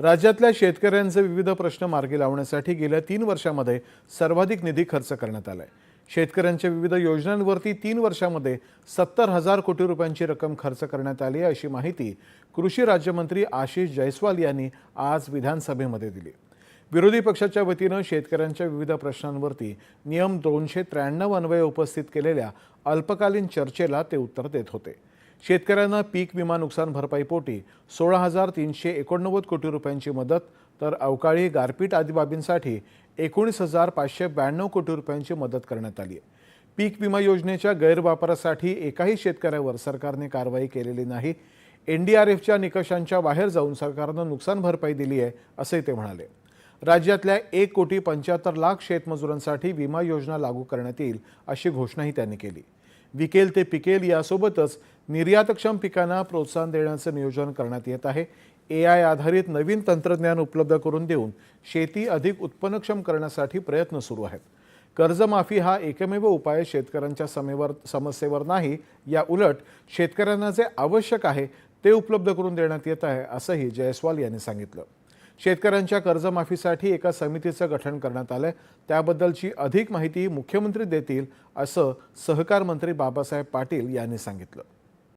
राज्यातल्या शेतकऱ्यांचे विविध प्रश्न मार्गी लावण्यासाठी गेल्या तीन वर्षामध्ये सर्वाधिक निधी खर्च करण्यात आलाय. शेतकऱ्यांच्या विविध योजनांवरती तीन वर्षामध्ये सत्तर हजार कोटी रुपयांची रक्कम खर्च करण्यात आली आहे अशी माहिती कृषी राज्यमंत्री आशिष जयस्वाल यांनी आज विधानसभेमध्ये दिली. विरोधी पक्षाच्या वतीनं शेतकऱ्यांच्या विविध प्रश्नांवरती नियम दोनशे त्र्याण्णव अन्वये उपस्थित केलेल्या अल्पकालीन चर्चेला ते उत्तर देत होते. शेतकऱ्यांना पीक विमा नुकसान भरपाईपोटी सोळा हजार तीनशे एकोणनव्वद कोटी रुपयांची मदत तर अवकाळी गारपीट आदी बाबींसाठी एकोणीस हजार पाचशे ब्याण्णव कोटी रुपयांची मदत करण्यात आली आहे. पीक विमा योजनेच्या गैरवापरासाठी एकाही शेतकऱ्यावर सरकारने कारवाई केलेली नाही. एनडीआरएफच्या निकषांच्या बाहेर जाऊन सरकारनं नुकसान भरपाई दिली आहे असंही ते म्हणाले. राज्यातल्या एक कोटी पंच्याहत्तर लाख शेतमजुरांसाठी विमा योजना लागू करण्यात येईल अशी घोषणाही त्यांनी केली. विकेल ते पिकेल यासोबतच निर्यातक्षम पिकांना प्रोत्साहन देण्याचं नियोजन करण्यात येत आहे. ए आय आधारित नवीन तंत्रज्ञान उपलब्ध करून देऊन शेती अधिक उत्पन्नक्षम करण्यासाठी प्रयत्न सुरू आहेत. कर्जमाफी हा एकमेव उपाय शेतकऱ्यांच्या समेवर समस्येवर नाही या उलट शेतकऱ्यांना जे आवश्यक आहे ते उपलब्ध करून देण्यात येत आहे असंही जयस्वाल यांनी सांगितलं. शेतकऱ्यांच्या कर्जमाफीसाठी एका समितीचं गठन करण्यात आलंय. त्याबद्दलची अधिक माहिती मुख्यमंत्री देतील असं सहकार मंत्री बाबासाहेब पाटील यांनी सांगितलं.